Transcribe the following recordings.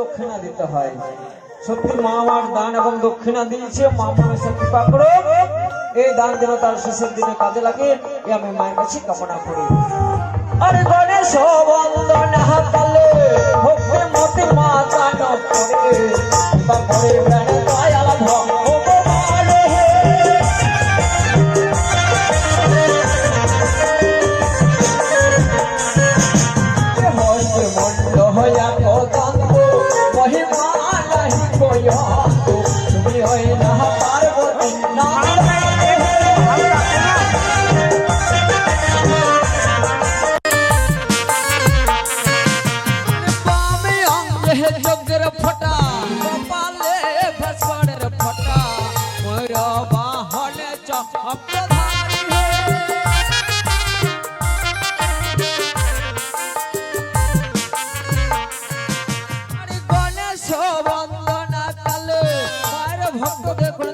দক্ষিণা দিতে হয়। সত্যি মা আমার দান এবং দক্ষিণা দিয়েছে, মা মানুষের কৃপা করো। এই দান যেন তার শেষের দিনে কাজে লাগে, এ আমি মায়ের কাছে কামনা করি। আরে গণেশ মতে মা করে তারপরে যোগের ফটা কপালে ভেষণের ফটা ময়ূর বাহনে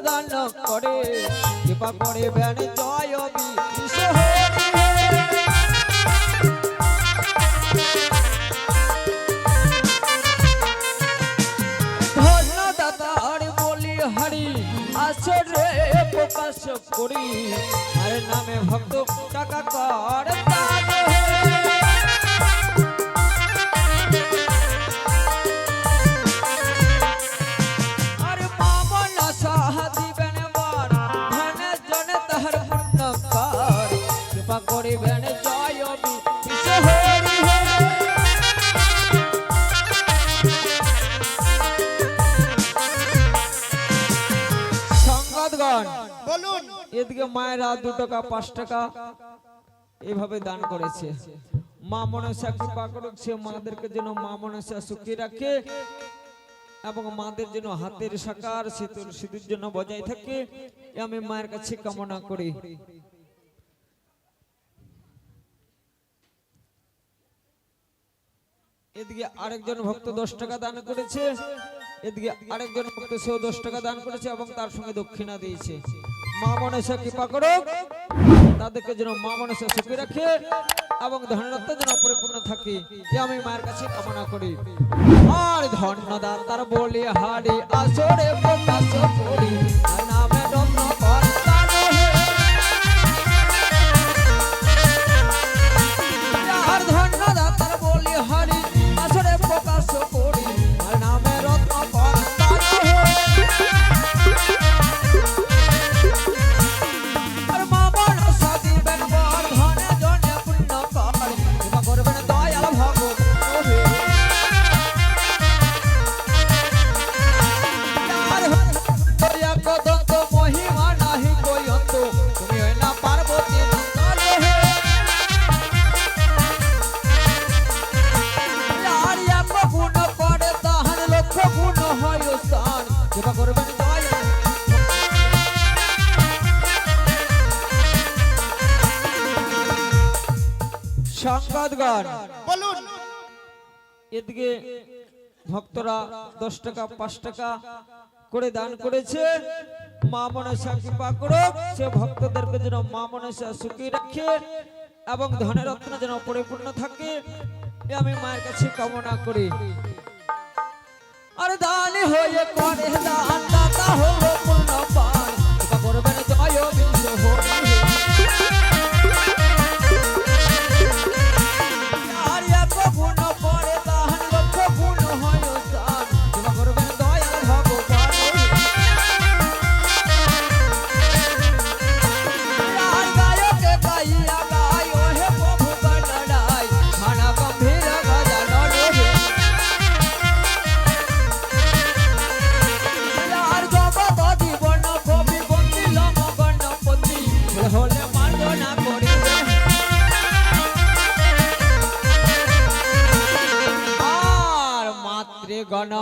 দান করে। কৃপা করে বেন জয় করি আর নামে ভক্ত টাকা কর এদিকে মায়েরা দু টাকা, পাঁচ টাকা এভাবে দান করেছে। মা মনসা করুক, সে মাদেরকে যেন মা মনসা সুখী রাখে এবং মাদের যেন হাতের সাকার শীতল সিঁদুর জন্য বজায় থাকে আমি মায়ের কাছে কামনা করি। এদিকে আরেকজন ভক্ত দশ টাকা দান করেছে। এদিকে আরেকজন ভক্ত সেও দশ টাকা দান করেছে এবং তার সঙ্গে দক্ষিণা দিয়েছে। মা মনসা কৃপা করুক। তাদেরকে যেন মা মনসা সুখী রাখে এবং ধনরত্ন যেন পরিপূর্ণ থাকে। এ আমি মায়ের কাছে কামনা করি। আর ধন্যদাতার বলি, হারি আসরে প্রকাশ করি। নামে সংবাদগণ বলুন। এদিকে ভক্তরা দশ টাকা পাঁচ টাকা করে দান করেছে। মা মনসা কৃপা করো সে ভক্তদেরকে যেন মা মনসা সুখী রাখে এবং ধনের রত্ন যেন পরিপূর্ণ থাকে। আমি মায়ের কাছে কামনা করি। আর দান হয়ে করে দান দাতা হলো পূর্ণ পান করবেন জয় বিশ্ব হরি মাতৃ গণ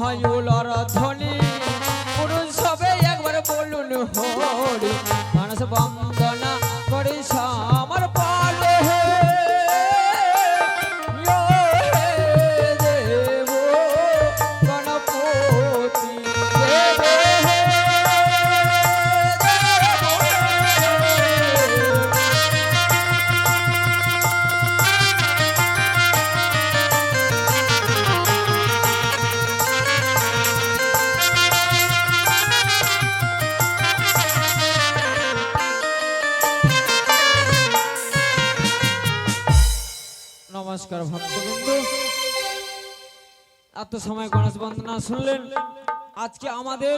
হয়ুলর ধ্বনি পুরুষ সবে একবার বলুন হরি। মানুষ বন্দনা করি আমার এত সময় গণেশ বন্দনা শুনলেন। আজকে আমাদের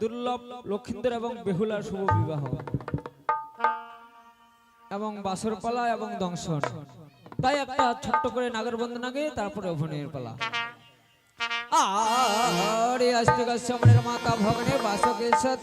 দুর্লভ লক্ষিন্দর এবং বেহুলার শুভ বিবাহ। এবং বাসর পালা এবং দংশন। তাই একটা ছোট্ট করে নাগর বন্দনা গিয়ে তারপরে অভিনয়ের পালা। আরে আস্তে কাশ্যমের মাতা ভগনে বাসকে সত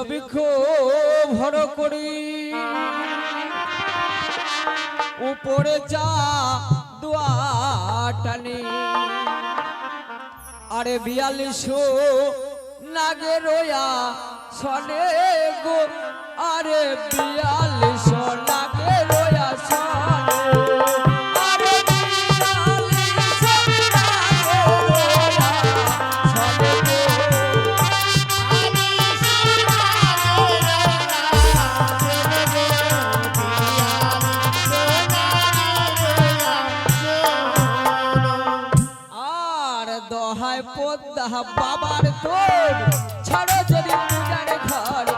অভিক্ষ ভর করি। উপরে যা দোয়াটানি আরে বিয়াল্লিশো নাগে রোয়া সনে গো। আরে বিয়াল্লিশ নাগে পদ্মা বাবার তোর। ছাড়ো যদি পূজার ঘর।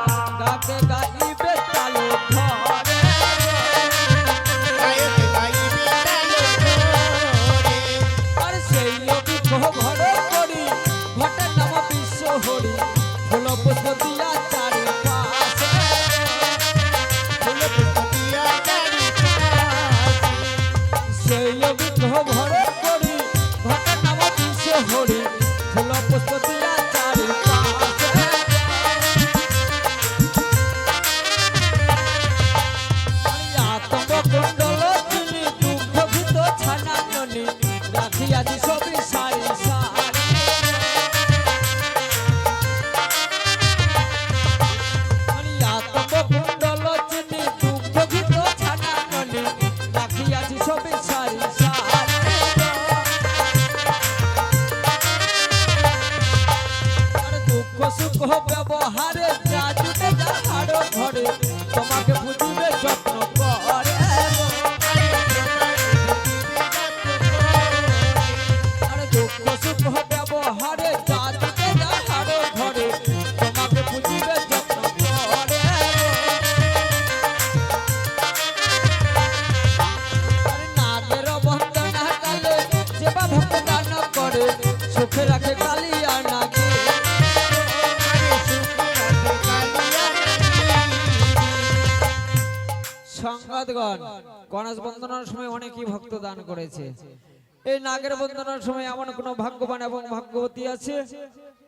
এই নাগের বন্দনার সময় এমন কোন ভাগ্যবান এবং ভাগ্যবতী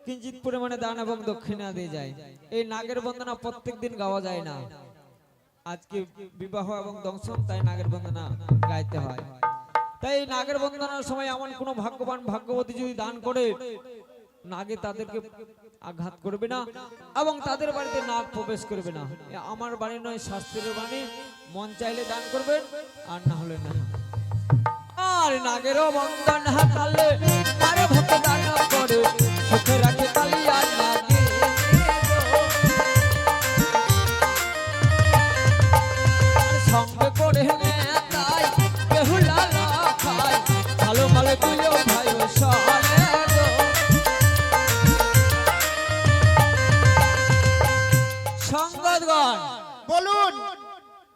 কিঞ্চিত পরিমাণে দান এবং দক্ষিণা দিয়ে যায়। এই নাগের বন্দনা প্রত্যেক দিন গাওয়া যায় না। আজকে বিবাহ এবং দংশন, তাই নাগের বন্দনা গাইতে হয়। তাই নাগের বন্দনার সময় এমন কোন ভাগ্যবান ভাগ্যবতী যদি দান করে, নাগে তাদেরকে আঘাত করবে না এবং তাদের বাড়িতে নাগ প্রবেশ করবে না। আমার বাড়ি নয়, শাস্ত্রের বাণী। মন চাইলে দান করবেন, আর না হলে না। আর নাগেরও বন্দন হাতালে, আর ভক্ত দান করে, সুখে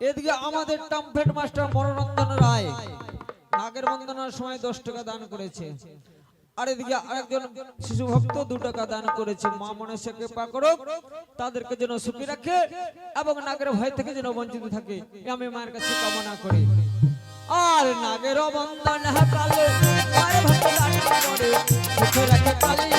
এদিকে আমাদের টাম্পেট মাস্টার মনোরঞ্জন রায় নাগের বন্দনার সময় দশ টাকা দান করেছে। আর এদিকে আরেকজন শিশু ভক্ত দু টাকা দান করেছে। মা মনসাকে পাকড়ক তাদেরকে যেন সুখী রাখে এবং নাগের ভয় থেকে যেন বঞ্চিত থাকে। আমি মায়ের কাছে কামনা করি। আর নাগের বন্দন হাতালে মায়ের ভক্ত দান করে, সুখে রাখে কালিয়া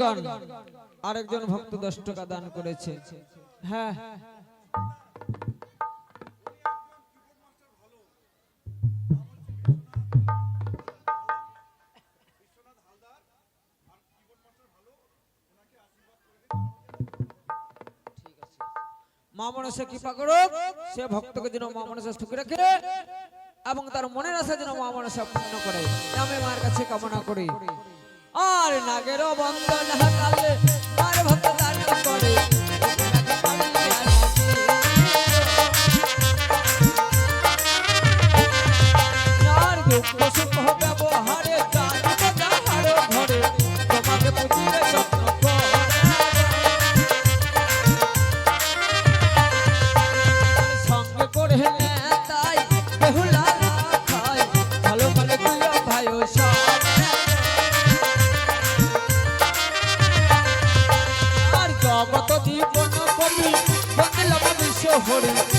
সারে আরেকজন ভক্ত দশ টাকা দান করেছে। হ্যাঁ। মা মনসা কৃপা করো সে ভক্তকে যেন মা মনসা সুখী রাখে এবং তার মনের আশা যেন মা মনসা পূর্ণ করে। আমি মার কাছে কামনা করি। আর নাগের বন্ধন হাতালে আর ভক্ত দান করে। হরি